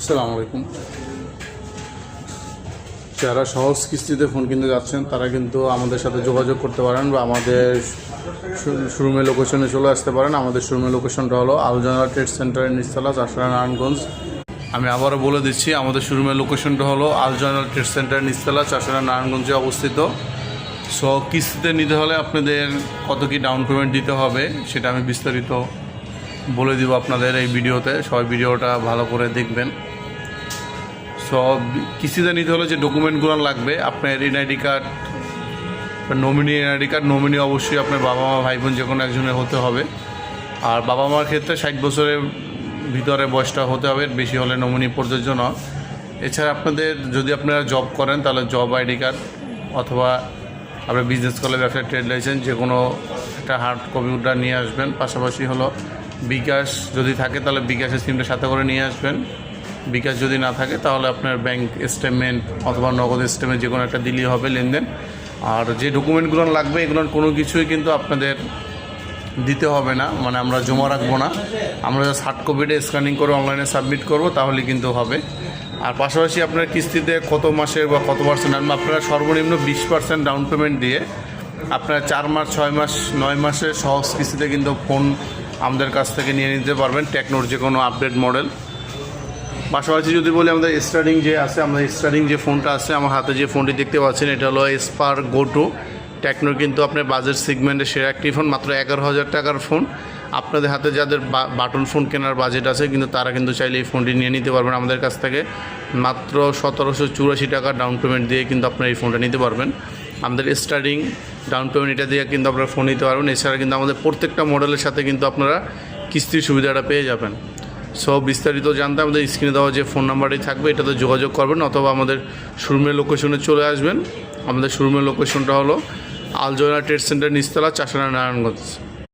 আসসালামু আলাইকুম। যারা সহজ কিস্তিতে ফোন কিনতে যাচ্ছেন, তারা কিন্তু আমাদের সাথে যোগাযোগ করতে পারেন বা আমাদের শোরুমের লোকেশনে চলে আসতে পারেন। আমাদের শোরুমের লোকেশনটা হলো আলোচনা ট্রেড সেন্টারের নিচতলা চাষড়া নারায়ণগঞ্জ। আমি আবারও বলে দিচ্ছি, আমাদের শোরুমের লোকেশনটা হলো আলজয়নাল ট্রেড সেন্টারের নিচতলা চাষড়া নারায়ণগঞ্জে অবস্থিত। সো কিস্তিতে নিতে হলে আপনাদের কত কি ডাউন পেমেন্ট দিতে হবে, সেটা আমি বিস্তারিত বলে দিব আপনাদের এই ভিডিওতে। সবাই ভিডিওটা ভালো করে দেখবেন। সব কিস্তিতে নিতে হলে যে ডকুমেন্টগুলো লাগবে, আপনার NID card nominee NID card nominee অবশ্যই আপনার বাবা মা, ভাই বোন যে কোনো একজনের হতে হবে। আর বাবা মার ক্ষেত্রে ষাট বছরের ভিতরে বয়সটা হতে হবে, বেশি হলে নমিনি প্রযোজ্য নয়। এছাড়া আপনাদের যদি আপনারা জব করেন, তাহলে জব আইডি কার্ড অথবা আপনার বিজনেস করলে ব্যবসা ট্রেড লাইসেন্স যে কোনো একটা হার্ড কম্পিউটার নিয়ে আসবেন। পাশাপাশি হলো বিকাশ যদি থাকে তাহলে বিকাশের সিমটা সাথে করে নিয়ে আসবেন। বিকাশ যদি না থাকে তাহলে আপনার ব্যাংক স্টেটমেন্ট অথবা নগদ স্টেটমেন্ট যে কোনো একটা দিলেই হবে লেনদেন। আর যে ডকুমেন্টগুলো লাগবে এগুলোর কোনো কিছুই কিন্তু আপনাদের দিতে হবে না মানে আমরা জমা রাখব না। আমরা জাস্ট হার্ড কপিটা স্ক্যানিং করে অনলাইনে সাবমিট করব তাহলে কিন্তু হবে। আর পাশাপাশি আপনার কিস্তিতে কত মাসের বা কত পার্সেন্ট আনবেন আপনারা সর্বনিম্ন বিশ পার্সেন্ট ডাউন পেমেন্ট দিয়ে আপনারা চার মাস, ছয় মাস, নয় মাসে সহজ কিস্তিতে কিন্তু ফোন আমাদের কাছ থেকে নিয়ে নিতে পারবেন টেকনোর যে কোনো আপডেট মডেল পাশাপাশি যদি বলি, আমাদের স্টার্টিং যে আছে, আমাদের স্টার্টিং যে ফোনটা আছে, আমার হাতে যে ফোনটি দেখতে পাচ্ছেন, এটা হলো স্পার গো টু টেকনোর কিন্তু আপনার বাজেট সেগমেন্টের সেরা একটি ফোন মাত্র এগারো হাজার টাকার ফোন আপনাদের হাতে যাদের বাটন ফোন কেনার বাজেট আছে, কিন্তু তারা কিন্তু চাইলে এই ফোনটি নিয়ে নিতে পারবেন আমাদের কাছ থেকে। মাত্র সতেরোশো চুরাশি টাকা ডাউন পেমেন্ট দিয়ে কিন্তু আপনারা এই ফোনটা নিতে পারবেন। আমাদের স্টার্টিং ডাউন পেমেন্ট এটা দিয়ে কিন্তু আপনারা ফোন নিতে পারবেন। এছাড়া কিন্তু আমাদের প্রত্যেকটা মডেলের সাথে কিন্তু আপনারা কিস্তির সুবিধাটা পেয়ে যাবেন। সব বিস্তারিত জানতে আমাদের স্ক্রিনে দেওয়া যে ফোন নাম্বারটি থাকবে, এটাতে যোগাযোগ করবেন অথবা আমাদের শোরুমের লোকেশনে চলে আসবেন। আমাদের শোরুমের লোকেশনটা হলো আলজোনা ট্রেড সেন্টার নিচতলা, চাষানা নারায়ণগঞ্জ।